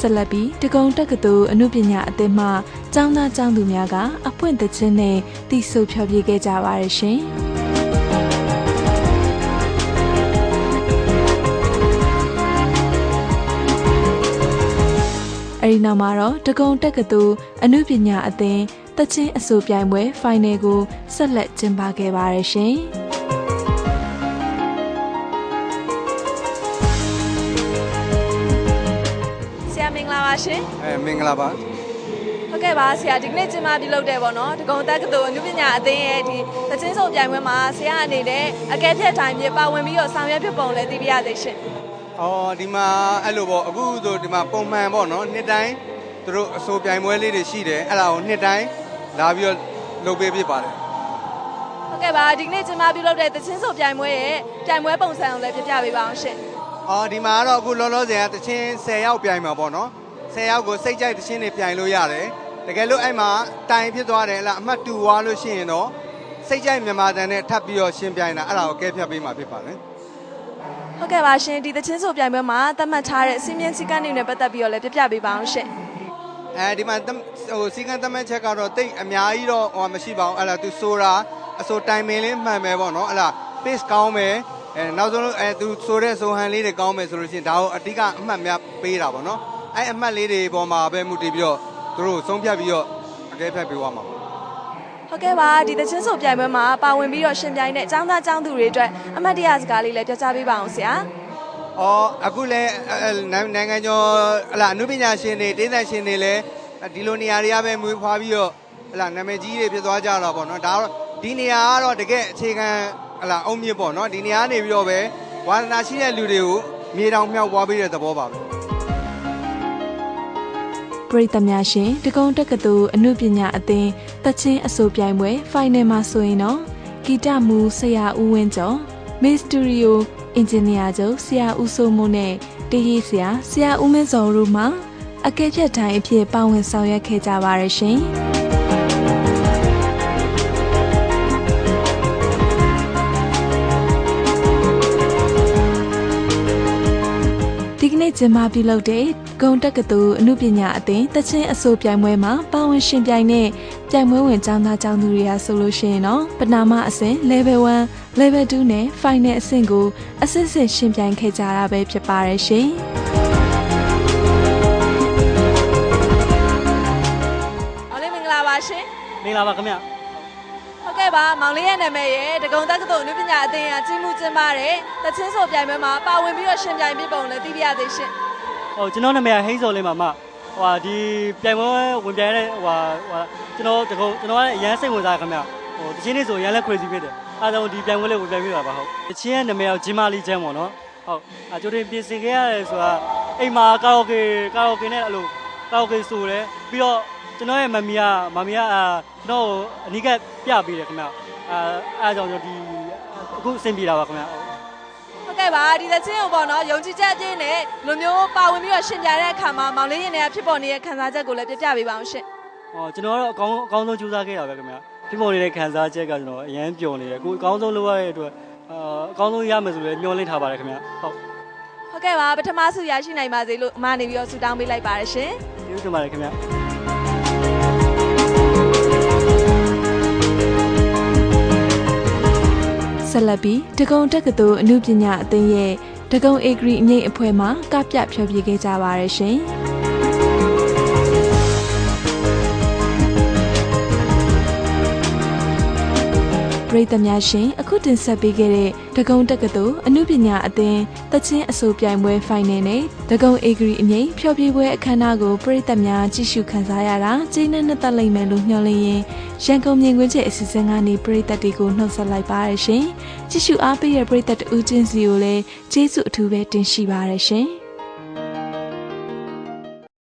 ဆက်လက်ပြီးတကုံတက္ကသိုလ်အမှုပညာအသင်းမှကျောင်းသားကျောင်းသူများကအပွင့်တခြင်းနဲ့တိဆိုဖျော်ဖြေခဲ့ကြပါရရှင်။အဲဒီနောက်မှာတော့တကုံတက္ကသိုလ်အမှုပညာအသင်းတချင်းအဆိုပြိုင်ပွဲဖိုင်နယ်ကိုဆက်လက်ကျင်းပခဲ့ပါရရှင်။ င်္ဂလာပါရှင်အဲမင်္ဂလာပါဟုတ်ကဲ့ပါဆရာဒီကနေ့ကျင်းပပြုလုပ်တယ်ပေါ့နော်တကုံတက္ကသိုလ်အမှုပညာအသင်းရဲ့ဒီတချင်းစုံပြိုင်ပွဲမှာဆရာအနေနဲ့အကဲဖြတ်တိုင်းမြေပါဝင်ပြီးတော့ဆောင်ရွက်ဖြစ်ပုံလည်းသိပြရသေးရှင်။အော်ဒီမှာအဲ့လိုပေါ့အခုဆိုဒီမှာပုံမှန်ပေါ့နော်နှစ်တိုင်းသူတို့အစိုးပြိုင်ပွဲလေးတွေရှိတယ်အဲ့ဒါကိုနှစ်တိုင်းလာပြီးတော့လုပ်ပေးဖြစ်ပါတယ်ဟုတ်ကဲ့ပါဒီကနေ့ကျင်းပပြုလုပ်တဲ့တချင်းစုံပြိုင်ပွဲရဲ့ပြိုင်ပွဲပုံစံကိုလည်းပြပြပေးပါအောင်ရှင်။ အော်ဒီမှာကတော့အခုလောလောဆယ်ကတချင်း10ယောက်ပြိုင်မှာပေါ့နော်။10ယောက်ကိုစိတ်ကြိုက်တချင်းတွေပြိုင်လို့ရတယ်။တကယ်လို့အဲ့မှာတိုင်ဖြစ်သွားတယ်လားအမှတ်တူသွားလို့ရှိရင်တော့စိတ်ကြိုက်မြန်မာတန်နဲ့ထပ်ပြီးတော့ရှင်းပြိုင်တာအဲ့ဒါကိုကဲဖြတ်ပေးမှာဖြစ်ပါတယ်။ဟုတ်ကဲ့ပါရှင်ဒီတချင်းစုံပြိုင်ပွဲမှာသတ်မှတ်ထားတဲ့စီမင်းစည်းကမ်းတွေနဲ့ပတ်သက်ပြီးတော့လည်းပြပြပေးပါအောင်ရှင်အဲဒီမှာတမဟိုစီကံတမတ်ချက်ကတော့တိတ်အများကြီးတော့ဟိုမရှိပါဘူးအဲ့ဒါသူဆိုတာအစိုးတိုင်ပင်လေးမှန်မယ်ပေါ့နော်အဲ့ဒါ pace ကောင်းမယ် အဲနောက်ဆုံးအဲသူဆိုတဲ့ဆိုဟန်လေးတွေကောင်းမယ်ဆိုလို့ရှိရင်ဒါကိုအဓိကအမှတ်များပေးတာပေါ့နော်အဲအမှတ်လေးတွေပေါ်မှာပဲမူတည်ပြီးတော့သူတို့ဆုံးဖြတ်ပြီးတော့အကဲဖြတ်ပေးသွားမှာပေါ့ဟုတ်ကဲ့ပါဒီတချင်းစုံပြိုင်ပွဲမှာပါဝင်ပြီးတော့ရှင်ပြိုင်တဲ့အကြောင်းသားအကြောင်းသူတွေအတွက်အမှတ်တရစကားလေးလည်းပြောကြားပေးပါအောင်ဆရာ။အော်အခုလည်းအဲအဲနိုင်ငံကျော်ဟလာအနုပညာရှင်တွေဒေသရှင်တွေလည်းဒီလိုနေရာတွေကပဲမွေးဖွားပြီးတော့ဟလာနာမည်ကြီးတွေဖြစ်သွားကြတော့ပေါ့နော်ဒါတော့ဒီနေရာကတော့တကယ်အခြေခံ ဟလာအုံမြင့်ပေါ့နော်ဒီနေရာနေပြီးတော့ပဲဝါသနာရှိတဲ့လူတွေကိုမြေတောင်မြောက်ပွားပေးတဲ့သဘောပါပဲပရိသတ်များရှင်တကုံတက္ကသိုလ်အမှုပညာအသင်းတချင်းအဆိုပြိုင်ပွဲဖိုင်နယ်မှာဆိုရင်တော့ဂီတမူဆရာဦးဝင်းကျော်မစ်စတူဒီယိုအင်ဂျင်နီယာချုပ်ဆရာဦးစိုးမိုးနဲ့တရေးဆရာဆရာဦးမင်းစောတို့မှအကဲဖြတ်တိုင်းအဖြစ်ပါဝင်ဆောင်ရွက်ခဲ့ကြပါရရှင် ကနေ့ကျင်းပပြုလုပ်တဲ့ဂုံတက္ကသိုလ်အမှုပညာအသင်းတချင်းအဆိုပြိုင်ပွဲမှာပါဝင်ရှင်ပြိုင်တဲ့ပြိုင်ပွဲဝင်ကျောင်းသားကျောင်းသူတွေကဆိုလို့ရှိရင်တော့ပနာမအဆင့် level 1 level 2နဲ့ final အဆင့်ကိုအစစ်စစ်ရှင်ပြိုင်ခဲ့ကြတာပဲဖြစ်ပါတယ်ရှင်။အောင်လေးမင်္ဂလာပါရှင်မင်္ဂလာပါခင်ဗျ။ ဟုတ်ကဲ့ပါမောင်လေးရဲ့နာမည်ရဲ့တကုံတက္ကသိုလ်အမှုပညာအသင်းကကြီးမှုကျင်းပတဲ့တချင်းဆိုပြိုင်ပွဲမှာပါဝင်ပြီးတော့ရှင်ပြိုင်ပြပုံလည်းသိပြရသေးရှင်။ ဟိုကျွန်တော်နာမည်ကဟိန်းစော်လေးပါမဟိုဟာဒီပြိုင်ပွဲဝင်ပြိုင်တဲ့ဟိုဟာဟိုကျွန်တော်တကုံကျွန်တော်ကအရန်စိတ်ဝင်စားခင်ဗျဟိုတချင်းလေးဆိုရန်လက် crazy ဖြစ်တယ်အဲဒါကြောင့်ဒီပြိုင်ပွဲလေးဝင်ပြိုင်ပြတာပါဟုတ်တချင်းရဲ့နာမည်ကဂျင်မာလီချမ်းပေါ့နော်ဟုတ်အကျိုးတင်ပြင်ဆင်ခဲ့ရတယ်ဆိုတာအိမ်မှာကာရာโอเกะကာရာโอเกะနဲ့အဲ့လိုကာရာโอเกะဆိုတယ်ပြီးတော့ ကျွန်တော်ရဲ့မမီကမမီကအာကျွန်တော်အနီးကပြပေးတယ်ခင်ဗျအဲအဲဒါကြောင့်ကျွန်တော်ဒီအခုအဆင်ပြေတာပါခင်ဗျဟုတ်ကဲ့ပါဒီသချင်းကိုပေါ့နော်ယုံကြည်ချက်အပြည့်နဲ့လူမျိုးပါဝင်ပြီးတော့ရှင်ပြတဲ့အခါမှာမောင်လေးရင်တွေကဖြစ်ပေါ်နေတဲ့ခံစားချက်ကိုလည်းပြပြပေးပါအောင်ရှင်။ဟောကျွန်တော်ကတော့အကောင်းအကောင်းဆုံးကြိုးစားခဲ့တာပဲခင်ဗျာ။ဖြစ်ပေါ်နေတဲ့ခံစားချက်ကကျွန်တော်အရန်ပျော်နေတယ်။ကိုအကောင်းဆုံးလုပ်ရတဲ့အတွက်အာအကောင်းဆုံးရမယ်ဆိုလည်းမျှော်လင့်ထားပါတယ်ခင်ဗျာ။ဟုတ်ဟုတ်ကဲ့ပါပထမဆုရရှိနိုင်ပါစေလို့အမနေပြီးတော့ဆုတောင်းပေးလိုက်ပါရရှင်ကျေးဇူးတင်ပါတယ်ခင်ဗျာ။ ဆက်လက်ပြီးတကုံတက္ကသိုလ်အမှုပညာအသင်းရဲ့တကုံအေဂရီအငိမ့်အဖွဲ့မှကပြဖြောပြခဲ့ကြပါရရှင် ပရိသတ်များရှင်အခုတင်ဆက်ပေးခဲ့တဲ့ဒဂုံတက္ကသိုလ်အမှုပညာအသင်းတချင်းအဆိုပြိုင်ပွဲဖိုင်နယ်နဲ့ဒဂုံအေဂရီအငိမ့်ဖျော်ဖြေပွဲအခမ်းအနားကိုပရိသတ်များကြည့်ရှုခံစားရတာကျေးနပ်နှစ်သက်လိမ့်မယ်လို့မျှော်လင့်ရင်ရန်ကုန်မြင်ကွင်းကျအစီအစဉ်ကနေပရိသတ်တွေကိုနှုတ်ဆက်လိုက်ပါရရှင်ကြည့်ရှုအားပေးတဲ့ပရိသတ်တူးချင်းစီကိုလည်းကျေးဇူးအထူးပဲတင်ရှိပါရရှင်